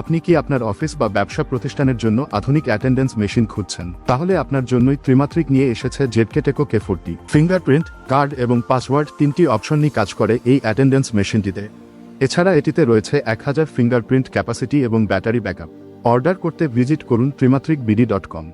আপনি কি আপনার অফিস বা ব্যবসা প্রতিষ্ঠানের জন্য আধুনিক অ্যাটেন্ডেন্স মেশিন খুঁজছেন? তাহলে আপনার জন্যই ত্রিমাত্রিক নিয়ে এসেছে ZKTeco K forty fingerprint card এবং পাসওয়ার্ড তিনটি অপশন নিয়ে কাজ করে এই অ্যাটেন্ডেন্স মেশিনটিতে। এছাড়া এটিতে রয়েছে এক হাজার ফিঙ্গারপ্রিন্ট ক্যাপাসিটি এবং ব্যাটারি ব্যাকআপ অর্ডার করতে ভিজিট করুন ত্রিমাত্রিক বিডি ডট কম।